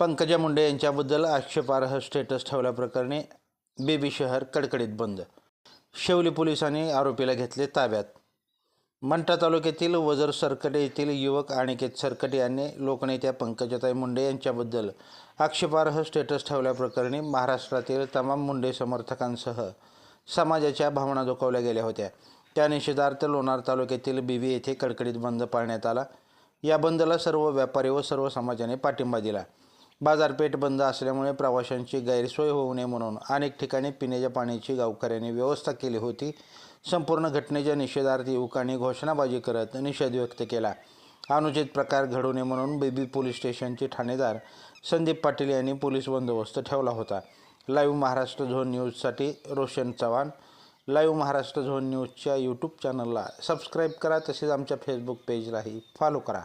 पंकजा मुंडे यांच्याबद्दल आक्षेपार्ह status ठेवल्याप्रकरणी baby शहर कडकडीत बंद. शेवली पोलिसांनी आरोपीला घेतले ताब्यात. मंठा तालुक्यातील वजर सरकटे येथील युवक अनिकेत सरकटे यांनी लोकनेत्या पंकजाताई मुंडे यांच्याबद्दल आक्षेपार्ह स्टेटस ठेवल्याप्रकरणी महाराष्ट्रातील तमाम मुंडे समर्थकांसह समाजाच्या भावना दुखावल्या गेल्या होत्या. त्या निषेधार्थ लोणार तालुक्यातील बीबी येथे कडकडीत बंद पाळण्यात आला. या बंदला सर्व व्यापारी व सर्व समाजाने पाठिंबा दिला. बाजारपेठ बंद असल्यामुळे प्रवाशांची गैरसोय होऊ नये म्हणून अनेक ठिकाणी पिण्याच्या पाण्याची गावकऱ्यांनी व्यवस्था केली होती. संपूर्ण घटनेच्या निषेधार्थ युवकांनी घोषणाबाजी करत निषेध व्यक्त केला. अनुचित प्रकार घडू नये म्हणून बेबी पोलीस स्टेशनचे ठाणेदार संदीप पाटील यांनी पोलीस बंदोबस्त ठेवला होता. लाईव्ह महाराष्ट्र झोन न्यूजसाठी रोशन चव्हाण. लाईव्ह महाराष्ट्र झोन न्यूजच्या यूट्यूब चॅनलला सबस्क्राईब करा तसेच आमच्या फेसबुक पेजलाही फॉलो करा.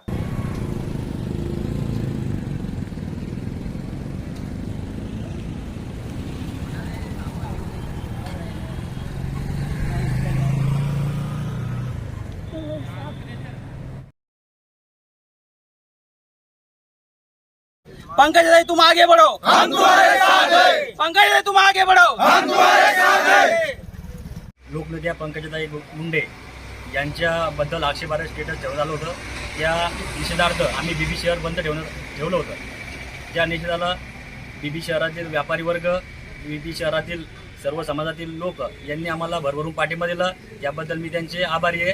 पंकज भाई तुम आगे बढ़ो। हम तुम्हारे साथ हैं। पंकज भाई तुम आगे बढ़ो। हम तुम्हारे साथ हैं। लोकनेत्या पंकजाताई मुंडे यांच्याबद्दल आक्षेपार्ह स्टेटस ठेवलं आलं होतं. त्या निषेधार्थ आम्ही बीबी शहर बंद ठेवणं ठेवलं होतं. त्या निषेधाला बीबी शहरातील व्यापारी वर्ग बीबी शहरातील सर्व समाजातील लोक यांनी आम्हाला भरभरून पाठिंबा दिला. याबद्दल मी त्यांचे आभारी आहे.